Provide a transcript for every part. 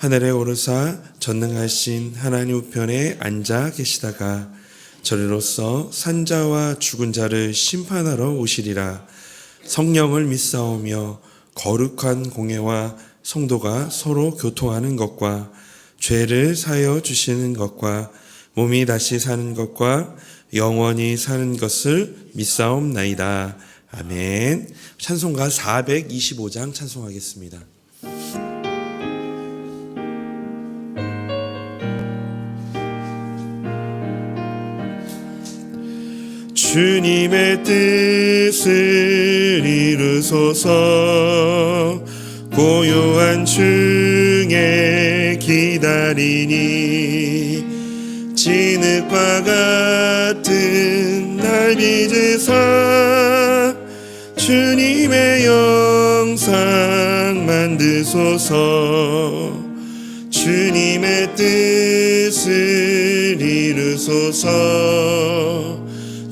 하늘에 오르사 전능하신 하나님 우편에 앉아 계시다가 저리로서 산자와 죽은 자를 심판하러 오시리라 성령을 믿사오며 거룩한 공예와 성도가 서로 교통하는 것과 죄를 사여 주시는 것과 몸이 다시 사는 것과 영원히 사는 것을 믿사옵나이다. 아멘. 찬송가 425장 찬송하겠습니다. 주님의 뜻을 이루소서. 고요한 중에 기다리니 진흙과 같은 날 빚으사 주님의 영상 만드소서. 주님의 뜻을 이루소서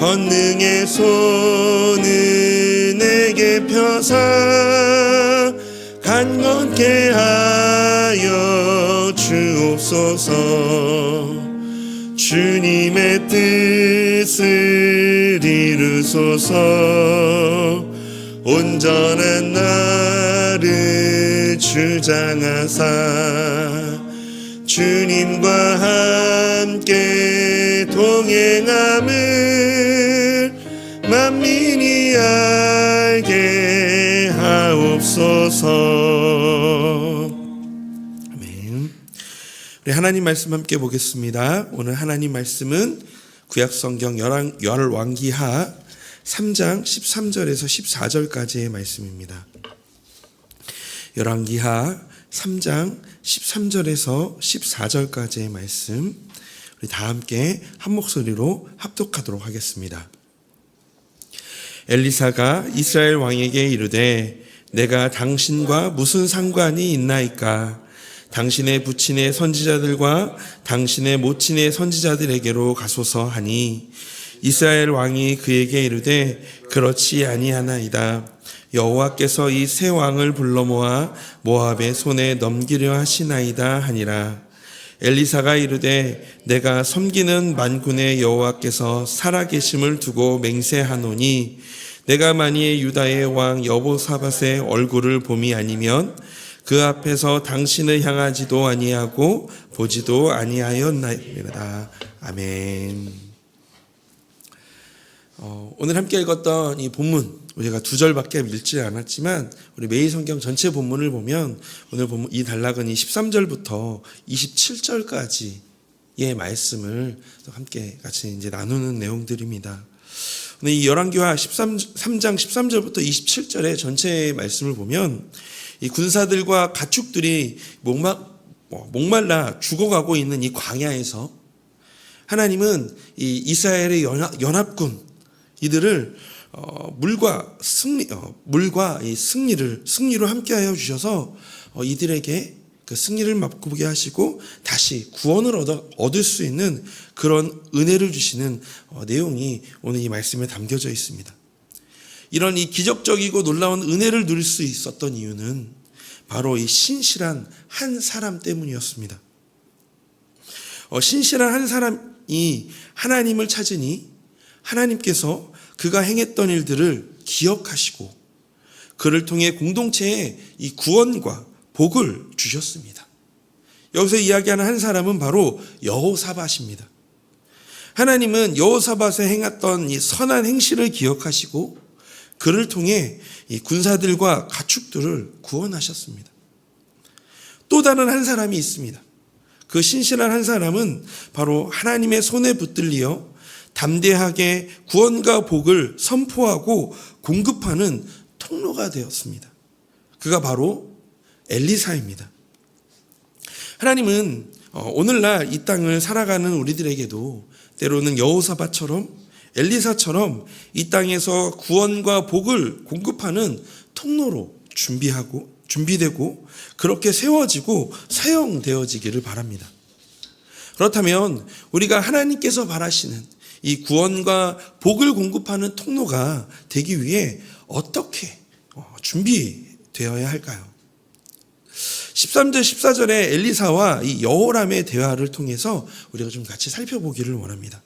권능의 손을 내게 펴사 간건케 하여 주옵소서. 주님의 뜻을 이루소서. 온전한 나를 주장하사 주님과 함께 동행함을 만민이 알게 하옵소서. 우리 하나님 말씀 함께 보겠습니다. 오늘 하나님 말씀은 구약 성경 열왕, 열왕기하 3장 13절에서 14절까지의 말씀입니다. 열왕기하 3장 13절에서 14절까지의 말씀 우리 다 함께 한 목소리로 합독하도록 하겠습니다. 엘리사가 이스라엘 왕에게 이르되 내가 당신과 무슨 상관이 있나이까 당신의 부친의 선지자들과 당신의 모친의 선지자들에게로 가소서 하니 이스라엘 왕이 그에게 이르되 그렇지 아니하나이다 여호와께서 이 세 왕을 불러 모아 모압의 손에 넘기려 하시나이다 하니라 엘리사가 이르되 내가 섬기는 만군의 여호와께서 살아계심을 두고 맹세하노니 내가 만일 유다의 왕 여보사밧의 얼굴을 봄이 아니면 그 앞에서 당신을 향하지도 아니하고 보지도 아니하였나이다. 아멘. 어, 오늘 함께 읽었던 이 본문 우리가 두 절밖에 읽지 않았지만 우리 매일 성경 전체 본문을 보면 오늘 본문 이 단락은 이 13절부터 27절까지의 말씀을 함께 같이 이제 나누는 내용들입니다. 오늘 이 열왕기하 13, 3장 13절부터 27절의 전체 말씀을 보면 이 군사들과 가축들이 목마, 뭐, 목말라 죽어가고 있는 이 광야에서 하나님은 이 이스라엘의 연합, 연합군 이들을 어, 물과 승리, 어, 물과 이 승리를 승리로 함께하여 주셔서 어, 이들에게 그 승리를 맛보게 하시고 다시 구원을 얻어, 얻을 수 있는 그런 은혜를 주시는 어, 내용이 오늘 이 말씀에 담겨져 있습니다. 이런 이 기적적이고 놀라운 은혜를 누릴 수 있었던 이유는 바로 이 신실한 한 사람 때문이었습니다. 어, 신실한 한 사람이 하나님을 찾으니 하나님께서 그가 행했던 일들을 기억하시고 그를 통해 공동체에 이 구원과 복을 주셨습니다. 여기서 이야기하는 한 사람은 바로 여호사밧입니다. 하나님은 여호사밧에 행했던 이 선한 행실을 기억하시고 그를 통해 이 군사들과 가축들을 구원하셨습니다. 또 다른 한 사람이 있습니다. 그 신실한 한 사람은 바로 하나님의 손에 붙들리어 담대하게 구원과 복을 선포하고 공급하는 통로가 되었습니다. 그가 바로 엘리사입니다. 하나님은 어, 오늘날 이 땅을 살아가는 우리들에게도 때로는 여호사밧처럼 엘리사처럼 이 땅에서 구원과 복을 공급하는 통로로 준비하고 준비되고 그렇게 세워지고 사용되어지기를 바랍니다. 그렇다면 우리가 하나님께서 바라시는 이 구원과 복을 공급하는 통로가 되기 위해 어떻게 어, 준비되어야 할까요? 13절 14절에 엘리사와 이 여호람의 대화를 통해서 우리가 좀 같이 살펴보기를 원합니다.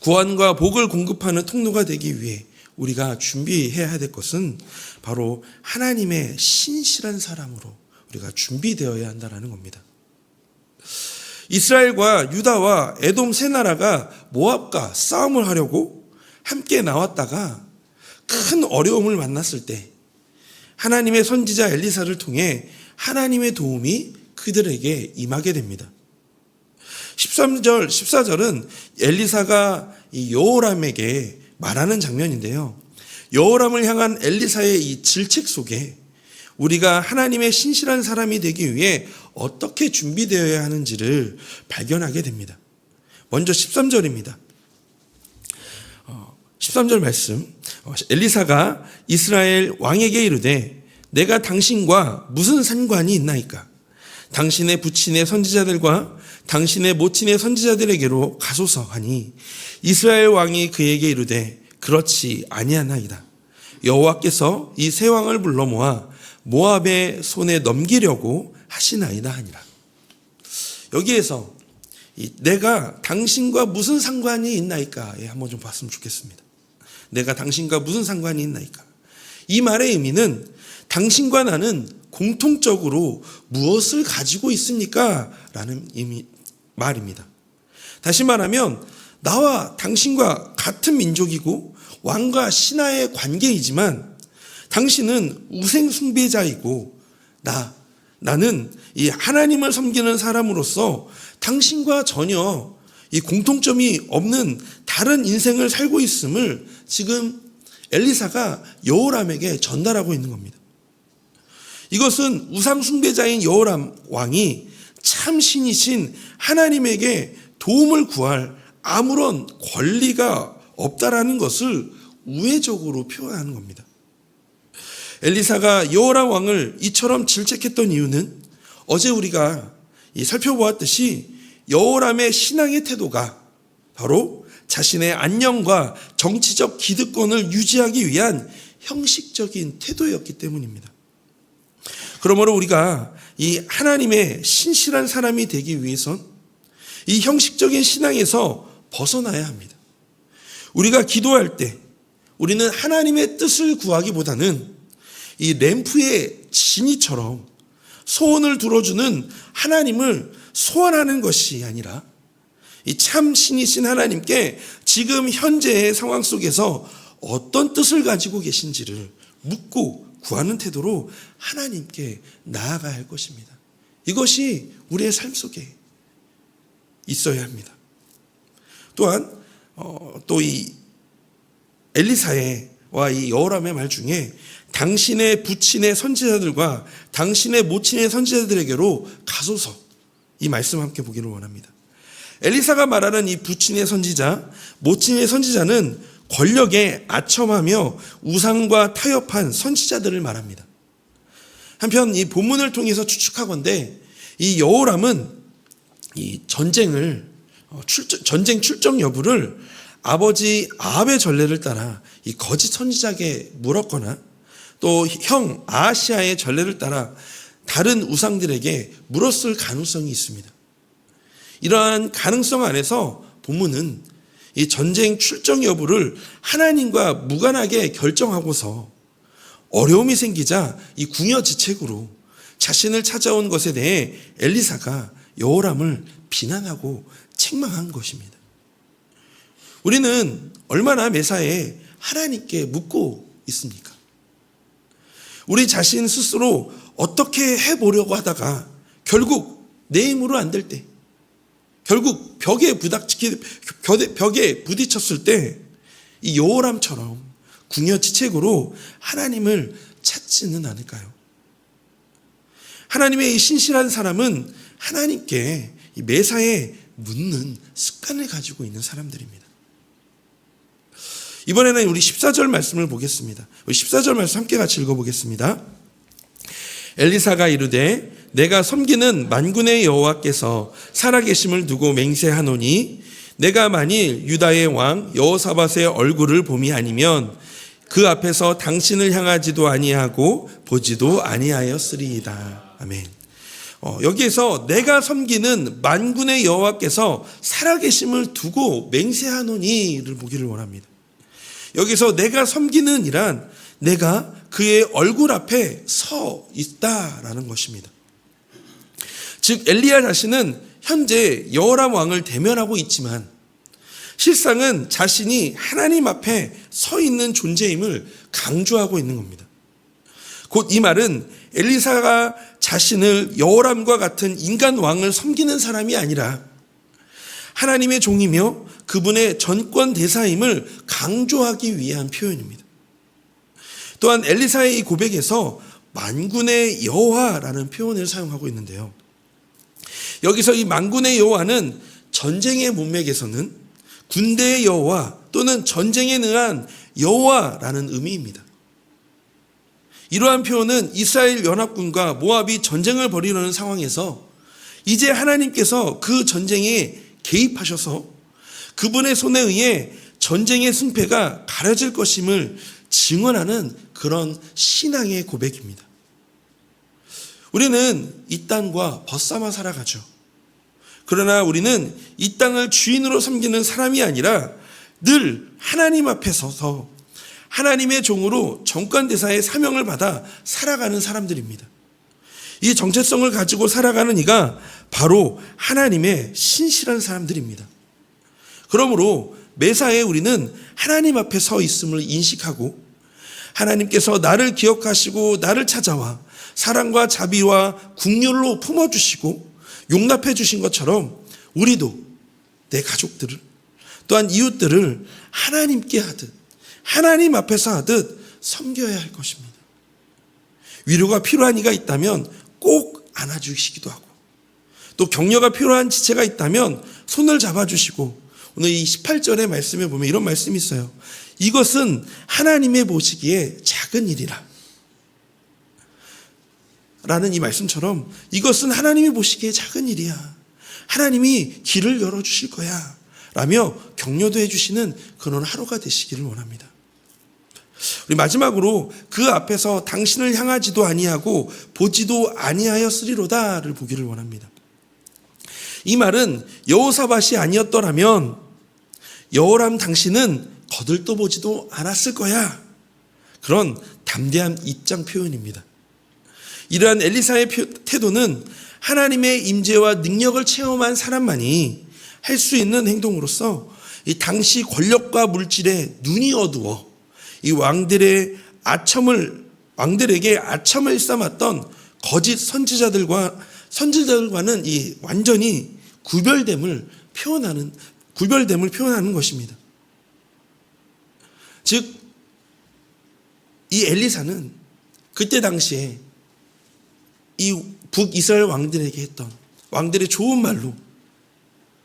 구원과 복을 공급하는 통로가 되기 위해 우리가 준비해야 될 것은 바로 하나님의 신실한 사람으로 우리가 준비되어야 한다는 겁니다. 이스라엘과 유다와 에돔 세 나라가 모압과 싸움을 하려고 함께 나왔다가 큰 어려움을 만났을 때 하나님의 선지자 엘리사를 통해 하나님의 도움이 그들에게 임하게 됩니다. 13절, 14절은 엘리사가 이 여호람에게 말하는 장면인데요. 여호람을 향한 엘리사의 이 질책 속에 우리가 하나님의 신실한 사람이 되기 위해 어떻게 준비되어야 하는지를 발견하게 됩니다. 먼저 13절입니다. 13절 말씀. 어, 엘리사가 이스라엘 왕에게 이르되 내가 당신과 무슨 상관이 있나이까? 당신의 부친의 선지자들과 당신의 모친의 선지자들에게로 가소서 하니 이스라엘 왕이 그에게 이르되 그렇지 아니하나이다. 여호와께서 이 세 왕을 불러 모아 모압의 손에 넘기려고 하시나이다 하니라. 여기에서 내가 당신과 무슨 상관이 있나이까에 한번 좀 봤으면 좋겠습니다. 내가 당신과 무슨 상관이 있나이까? 이 말의 의미는 당신과 나는 공통적으로 무엇을 가지고 있습니까? 라는 의미, 말입니다. 다시 말하면 나와 당신과 같은 민족이고 왕과 신하의 관계이지만 당신은 우생 숭배자이고 나 나는 이 하나님을 섬기는 사람으로서 당신과 전혀 이 공통점이 없는 다른 인생을 살고 있음을 지금 엘리사가 여호람에게 전달하고 있는 겁니다. 이것은 우상 숭배자인 여호람 왕이 참 신이신 하나님에게 도움을 구할 아무런 권리가 없다라는 것을 우회적으로 표현하는 겁니다. 엘리사가 여호람 왕을 이처럼 질책했던 이유는 어제 우리가 살펴보았듯이 여호람의 신앙의 태도가 바로 자신의 안녕과 정치적 기득권을 유지하기 위한 형식적인 태도였기 때문입니다. 그러므로 우리가 이 하나님의 신실한 사람이 되기 위해선 이 형식적인 신앙에서 벗어나야 합니다. 우리가 기도할 때 우리는 하나님의 뜻을 구하기보다는 이 램프의 진이처럼 소원을 들어주는 하나님을 소원하는 것이 아니라 이 참 신이신 하나님께 지금 현재의 상황 속에서 어떤 뜻을 가지고 계신지를 묻고 구하는 태도로 하나님께 나아가야 할 것입니다. 이것이 우리의 삶 속에 있어야 합니다. 또한 어, 또이 엘리사의 와 이 여호람의 말 중에 당신의 부친의 선지자들과 당신의 모친의 선지자들에게로 가소서 이 말씀 함께 보기를 원합니다. 엘리사가 말하는 이 부친의 선지자, 모친의 선지자는 권력에 아첨하며 우상과 타협한 선지자들을 말합니다. 한편 이 본문을 통해서 추측하건대 이 여호람은 이 전쟁을 어, 전쟁 출정 여부를 아버지 아합의 전례를 따라 이 거짓 선지자에게 물었거나 또 형 아시아의 전례를 따라 다른 우상들에게 물었을 가능성이 있습니다. 이러한 가능성 안에서 본문은 이 전쟁 출정 여부를 하나님과 무관하게 결정하고서 어려움이 생기자 이 궁여지책으로 자신을 찾아온 것에 대해 엘리사가 여호람을 비난하고 책망한 것입니다. 우리는 얼마나 매사에 하나님께 묻고 있습니까? 우리 자신 스스로 어떻게 해보려고 하다가 결국 내 힘으로 안 될 때, 결국 벽에 부닥치기, 벽에- 부딪혔을 때, 이 여호람처럼 궁여지책으로 하나님을 찾지는 않을까요? 하나님의 이 신실한 사람은 하나님께 이 매사에 묻는 습관을 가지고 있는 사람들입니다. 이번에는 우리 14절 말씀을 보겠습니다. 우리 14절 말씀 함께 같이 읽어보겠습니다. 엘리사가 이르되 내가 섬기는 만군의 여호와께서 살아계심을 두고 맹세하노니 내가 만일 유다의 왕 여호사밧의 얼굴을 봄이 아니면 그 앞에서 당신을 향하지도 아니하고 보지도 아니하였으리이다. 아멘. 어, 여기에서 내가 섬기는 만군의 여호와께서 살아계심을 두고 맹세하노니를 보기를 원합니다. 여기서 내가 섬기는 이란 내가 그의 얼굴 앞에 서 있다라는 것입니다. 즉 엘리야 자신은 현재 여호람 왕을 대면하고 있지만 실상은 자신이 하나님 앞에 서 있는 존재임을 강조하고 있는 겁니다. 곧 이 말은 엘리사가 자신을 여호람과 같은 인간 왕을 섬기는 사람이 아니라 하나님의 종이며 그분의 전권 대사임을 강조하기 위한 표현입니다. 또한 엘리사의 이 고백에서 만군의 여호와라는 표현을 사용하고 있는데요. 여기서 이 만군의 여호와는 전쟁의 문맥에서는 군대의 여호와 또는 전쟁에 능한 여호와라는 의미입니다. 이러한 표현은 이스라엘 연합군과 모압이 전쟁을 벌이려는 상황에서 이제 하나님께서 그 전쟁에 개입하셔서 그분의 손에 의해 전쟁의 승패가 가려질 것임을 증언하는 그런 신앙의 고백입니다. 우리는 이 땅과 벗삼아 살아가죠. 그러나 우리는 이 땅을 주인으로 섬기는 사람이 아니라 늘 하나님 앞에 서서 하나님의 종으로 정권대사의 사명을 받아 살아가는 사람들입니다. 이 정체성을 가지고 살아가는 이가 바로 하나님의 신실한 사람들입니다. 그러므로 매사에 우리는 하나님 앞에 서 있음을 인식하고 하나님께서 나를 기억하시고 나를 찾아와 사랑과 자비와 국률로 품어주시고 용납해 주신 것처럼 우리도 내 가족들을 또한 이웃들을 하나님께 하듯 하나님 앞에서 하듯 섬겨야 할 것입니다. 위로가 필요한 이가 있다면 꼭 안아주시기도 하고 또 격려가 필요한 지체가 있다면 손을 잡아주시고 오늘 이 18절의 말씀에 보면 이런 말씀이 있어요. 이것은 하나님의 보시기에 작은 일이라. 라는 이 말씀처럼 이것은 하나님이 보시기에 작은 일이야. 하나님이 길을 열어주실 거야. 라며 격려도 해주시는 그런 하루가 되시기를 원합니다. 우리 마지막으로 그 앞에서 당신을 향하지도 아니하고 보지도 아니하였으리로다를 보기를 원합니다. 이 말은 여호사밭이 아니었더라면 여호람 당신은 거들떠 보지도 않았을 거야. 그런 담대한 입장 표현입니다. 이러한 엘리사의 태도는 하나님의 임재와 능력을 체험한 사람만이 할 수 있는 행동으로서 이 당시 권력과 물질에 눈이 어두워 이 왕들의 아첨을 왕들에게 아첨을 일삼았던 거짓 선지자들과 선지자들과는 이 완전히 구별됨을 표현하는 구별됨을 표현하는 것입니다. 즉 이 엘리사는 그때 당시에 이 북이스라엘 왕들에게 했던 왕들의 좋은 말로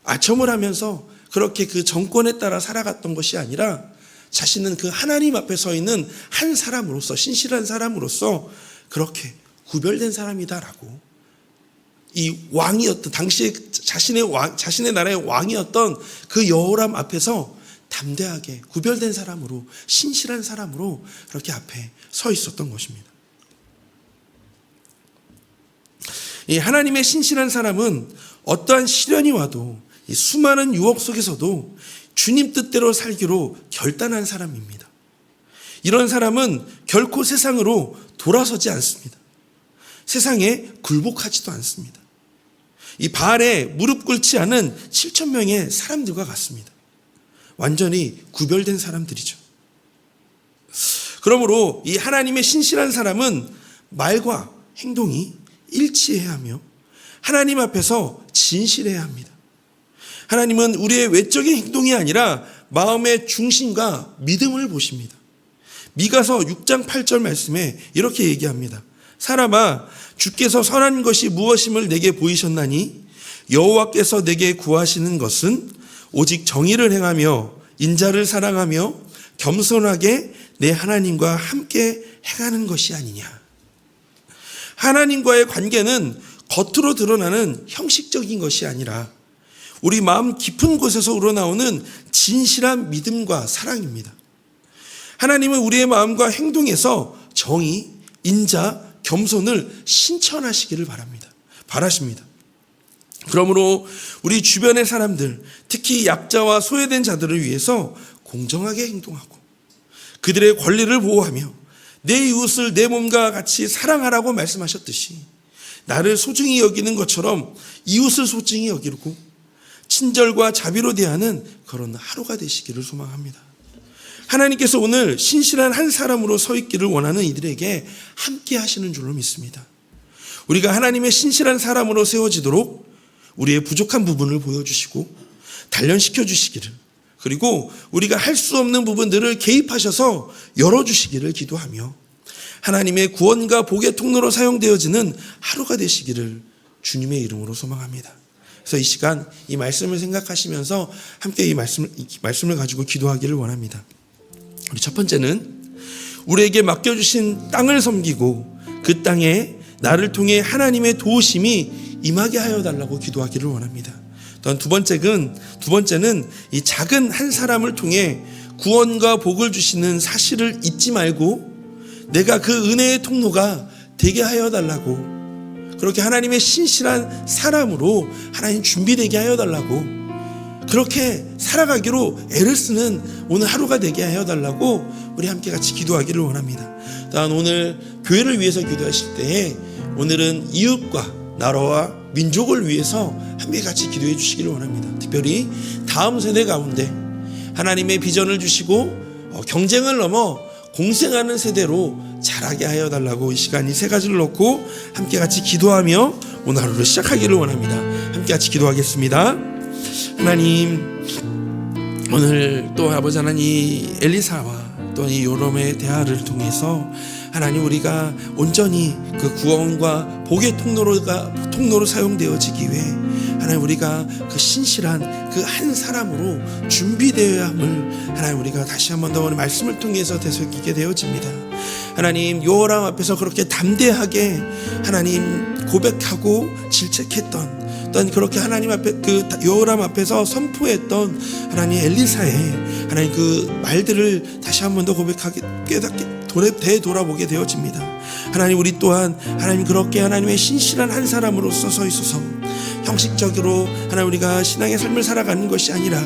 아첨을 하면서 그렇게 그 정권에 따라 살아갔던 것이 아니라 자신은 그 하나님 앞에 서 있는 한 사람으로서 신실한 사람으로서 그렇게 구별된 사람이다라고 이 왕이었던 당시에 자신의 왕 자신의 나라의 왕이었던 그 여호람 앞에서 담대하게 구별된 사람으로 신실한 사람으로 그렇게 앞에 서 있었던 것입니다. 이 하나님의 신실한 사람은 어떠한 시련이 와도 이 수많은 유혹 속에서도 주님 뜻대로 살기로 결단한 사람입니다. 이런 사람은 결코 세상으로 돌아서지 않습니다. 세상에 굴복하지도 않습니다. 이 바알에 무릎 꿇지 않은 7천 명의 사람들과 같습니다. 완전히 구별된 사람들이죠. 그러므로 이 하나님의 신실한 사람은 말과 행동이 일치해야 하며 하나님 앞에서 진실해야 합니다. 하나님은 우리의 외적인 행동이 아니라 마음의 중심과 믿음을 보십니다. 미가서 6장 8절 말씀에 이렇게 얘기합니다. 사람아 주께서 선한 것이 무엇임을 내게 보이셨나니 여호와께서 내게 구하시는 것은 오직 정의를 행하며 인자를 사랑하며 겸손하게 내 하나님과 함께 행하는 것이 아니냐. 하나님과의 관계는 겉으로 드러나는 형식적인 것이 아니라 우리 마음 깊은 곳에서 우러나오는 진실한 믿음과 사랑입니다. 하나님은 우리의 마음과 행동에서 정의, 인자, 겸손을 신천하시기를 바랍니다. 바라십니다. 그러므로 우리 주변의 사람들, 특히 약자와 소외된 자들을 위해서 공정하게 행동하고 그들의 권리를 보호하며 내 이웃을 내 몸과 같이 사랑하라고 말씀하셨듯이 나를 소중히 여기는 것처럼 이웃을 소중히 여기고 친절과 자비로 대하는 그런 하루가 되시기를 소망합니다. 하나님께서 오늘 신실한 한 사람으로 서 있기를 원하는 이들에게 함께 하시는 줄로 믿습니다. 우리가 하나님의 신실한 사람으로 세워지도록 우리의 부족한 부분을 보여주시고 단련시켜 주시기를 그리고 우리가 할 수 없는 부분들을 개입하셔서 열어주시기를 기도하며 하나님의 구원과 복의 통로로 사용되어지는 하루가 되시기를 주님의 이름으로 소망합니다. 그래서 이 시간 이 말씀을 생각하시면서 함께 이 말씀을, 이 말씀을 가지고 기도하기를 원합니다. 우리 첫 번째는 우리에게 맡겨주신 땅을 섬기고 그 땅에 나를 통해 하나님의 도우심이 임하게 하여 달라고 기도하기를 원합니다. 또한 두 번째는 두 번째는 이 작은 한 사람을 통해 구원과 복을 주시는 사실을 잊지 말고 내가 그 은혜의 통로가 되게 하여 달라고 그렇게 하나님의 신실한 사람으로 하나님 준비되게 하여 달라고 그렇게 살아가기로 애를 쓰는 오늘 하루가 되게 하여 달라고 우리 함께 같이 기도하기를 원합니다. 또한 오늘 교회를 위해서 기도하실 때에 오늘은 이웃과 나라와 민족을 위해서 함께 같이 기도해 주시기를 원합니다. 특별히 다음 세대 가운데 하나님의 비전을 주시고 어, 경쟁을 넘어 공생하는 세대로 자라게 하여 달라고 이 시간 이 세 가지를 놓고 함께 같이 기도하며 오늘 하루를 시작하기를 원합니다. 함께 같이 기도하겠습니다. 하나님 오늘 또 아버지 하나님 엘리사와 또 이 요람의 대화를 통해서 하나님 우리가 온전히 그 구원과 복의 통로가 통로로 사용되어지기 위해 하나님 우리가 그 신실한 그 한 사람으로 준비되어야 함을 하나님 우리가 다시 한 번 더 오늘 말씀을 통해서 되새기게 되어집니다. 하나님 요람 앞에서 그렇게 담대하게 하나님 고백하고 질책했던 어떤 그렇게 하나님 앞에 그 요람 앞에서 선포했던 하나님 엘리사의 하나님 그 말들을 다시 한 번 더 고백하게 깨닫게 되돌아보게 되어집니다. 하나님 우리 또한 하나님 그렇게 하나님의 신실한 한 사람으로서 서 있어서 형식적으로 하나님 우리가 신앙의 삶을 살아가는 것이 아니라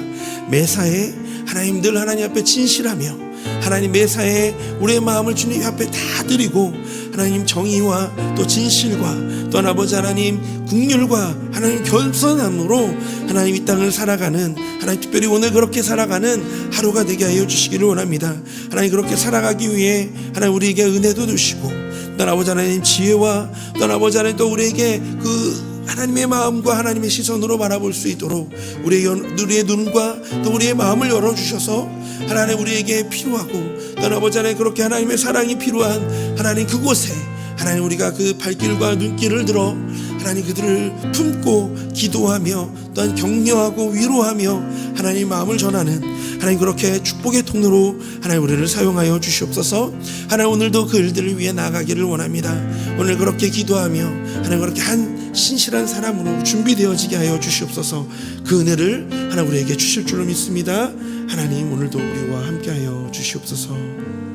매사에 하나님 늘 하나님 앞에 진실하며 하나님 매사에 우리의 마음을 주님 앞에 다 드리고 하나님 정의와 또 진실과 또 아버지 하나님 국률과 하나님 겸손함으로 하나님 이 땅을 살아가는 하나님 특별히 오늘 그렇게 살아가는 하루가 되게 하여 주시기를 원합니다. 하나님 그렇게 살아가기 위해 하나님 우리에게 은혜도 주시고 또 아버지 하나님 지혜와 또 아버지 하나님 또 우리에게 그 하나님의 마음과 하나님의 시선으로 바라볼 수 있도록 우리의, 우리의 눈과 또 우리의 마음을 열어주셔서 하나님 우리에게 필요하고 또 아버지 하나님 그렇게 하나님의 사랑이 필요한 하나님 그곳에 하나님 우리가 그 발길과 눈길을 들어 하나님 그들을 품고 기도하며 또한 격려하고 위로하며 하나님 마음을 전하는 하나님 그렇게 축복의 통로로 하나님 우리를 사용하여 주시옵소서. 하나님 오늘도 그 일들을 위해 나가기를 원합니다. 오늘 그렇게 기도하며 하나님 그렇게 한 신실한 사람으로 준비되어지게 하여 주시옵소서. 그 은혜를 하나님 우리에게 주실 줄로 믿습니다. 하나님 오늘도 우리와 함께하여 주시옵소서